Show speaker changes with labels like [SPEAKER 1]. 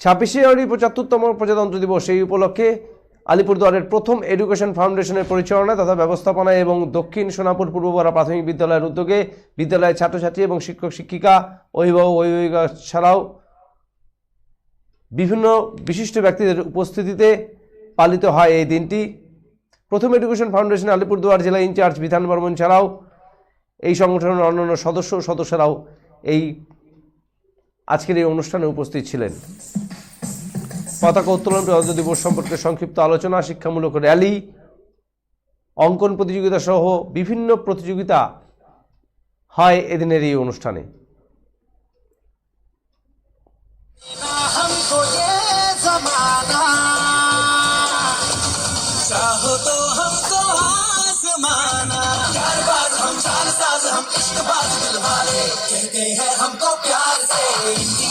[SPEAKER 1] ছাব্বিশে জানুয়ারি পঁচাত্তরতম প্রজাতন্ত্র দিবস। এই উপলক্ষে আলিপুরদুয়ারের প্রথম এডুকেশন ফাউন্ডেশনের পরিচালনা তথা ব্যবস্থাপনা এবং দক্ষিণ সোনাপুর পূর্বপাড়া প্রাথমিক বিদ্যালয়ের উদ্যোগে বিদ্যালয়ের ছাত্রছাত্রী এবং শিক্ষক, শিক্ষিকা, অভিভাবক, অভিভাবিকা ছাড়াও বিভিন্ন বিশিষ্ট ব্যক্তিদের উপস্থিতিতে পালিত হয় এই দিনটি। প্রথম এডুকেশন ফাউন্ডেশন আলিপুরদুয়ার জেলা ইনচার্জ বিধান বর্মন ছাড়াও এই সংগঠনের অন্যান্য সদস্য সদস্যরাও এই আজকের এই অনুষ্ঠানে উপস্থিত ছিলেন। পতাকা উত্তোলন প্রজাতন্ত্র দিবস সম্পর্কে সংক্ষিপ্ত আলোচনা শিক্ষামূলক র্যালি অঙ্কন প্রতিযোগিতা সহ বিভিন্ন প্রতিযোগিতা হয় এদিনের এই অনুষ্ঠানে
[SPEAKER 2] हमको ये जमाना चाहो तो हमको आसमाना चार बार हम चार साज हम इश्क बाज दिल वाले कहते हैं हमको प्यार से इंडिया